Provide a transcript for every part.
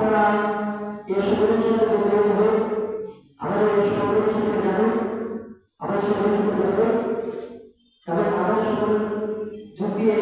আপনারা এই সকলের সাথে যোগদান হন আমাদের এই সকলের সাথে জানুন আমাদের সকলের সাথে জানুন তাহলে আমাদের সকল যোগ দিয়ে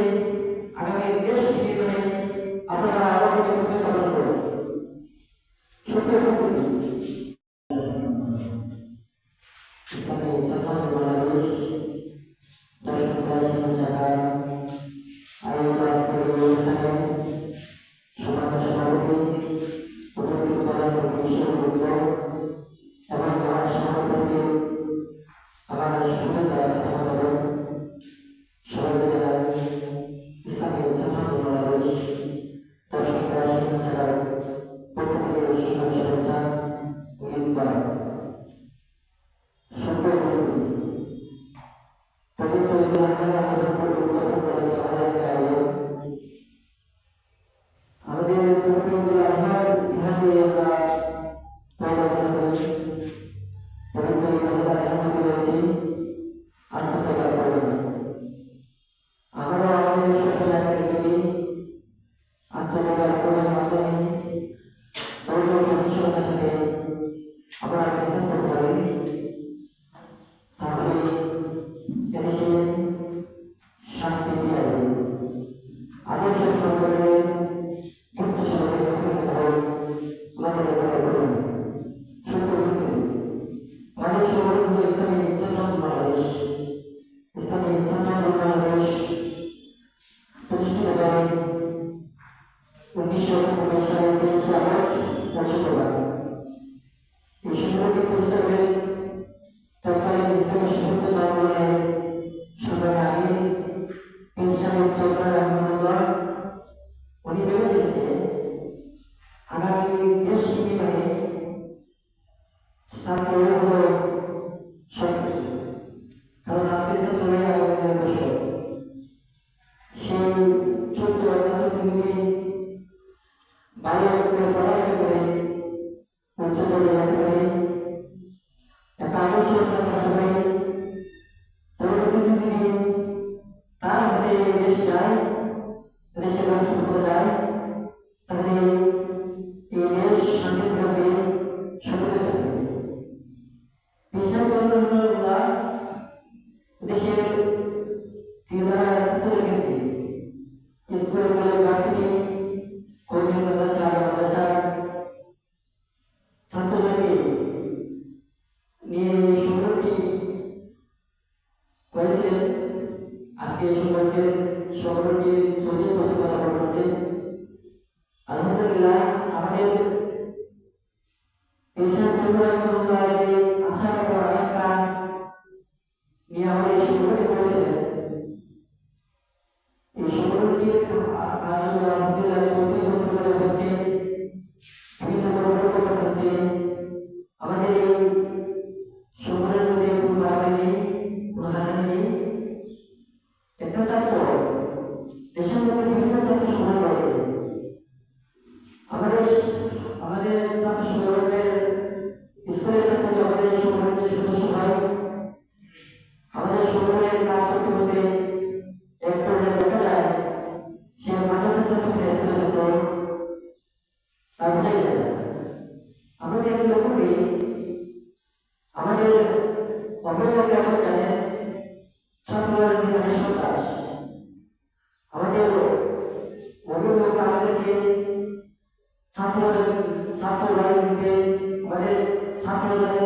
সুন্দরকে পুজো করে তরকারি বুঝতে সুন্দর না করলে সুন্দর আগে ইনসানের চৌধুরী রহমানুল্লাহ উনি ভেবেছেন যে আগামী দেশ বিনিময়ে মানে ছাত্ররা হলো সবকিছু। কারণ আজকে ছাত্ররাই আগামী বসে সেই ছোট্ট অর্থাৎ তিনি বাইরে পড়ালেখা করে Mencoba dengan kering সংগঠনটি চৌত্রিশ বছর পালন করছে আলহামদুলিল্লাহ এই সংগঠনে এই সংগঠনটির কাজগুলো আলহামদুলিল্লাহ বছর ধরে বিভিন্ন পরিবর্তন হচ্ছে। আমাদের এই সংগঠনের কোনো বাড়াবাড়ি নেই, কোনো হারাহানি নেই। একটা ছাত্র আমাদের অবলম্বনে আমরা জানেন ছাত্ররা জীবনের সন্তাস আমাদের অবলম্বনে আমাদেরকে ছাত্রদের ছাত্র রাজনীতিতে আমাদের ছাত্রদের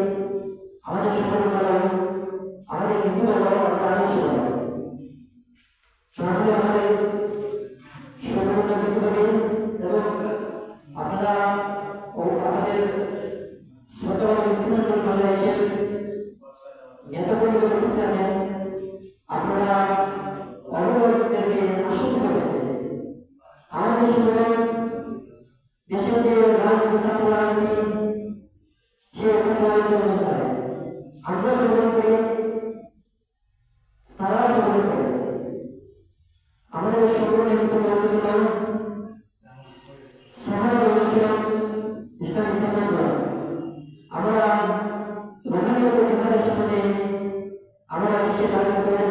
অনুশীলন ইসলামী ছাত্র আমরা রোহানীয় চিন্তার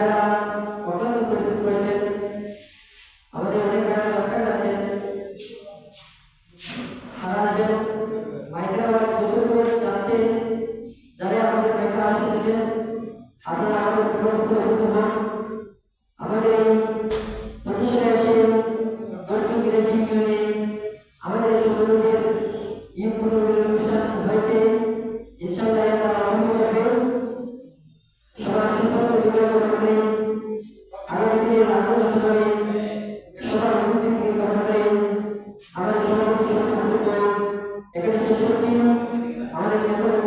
আমাদের মাইক্রা শুনতেছেন আপনারা আমাদের হন আমাদের এই প্রতিষ্ঠানে এসে দক্ষিণ বিদেশি ইউনিয়নে আমাদের সংগঠনের ঈদ পুনর্মিলন অনুষ্ঠান হয়েছে ইনশাআল্লাহ এটা আরম্ভ করবে সবার সুস্থ পরিবার করে আগামী দিনের আন্দোলন সময়ে সবার উপস্থিতি কামনা করে আমাদের সমস্ত বক্তব্য এখানে শেষ করছি আমাদের নেতাবর্গগণ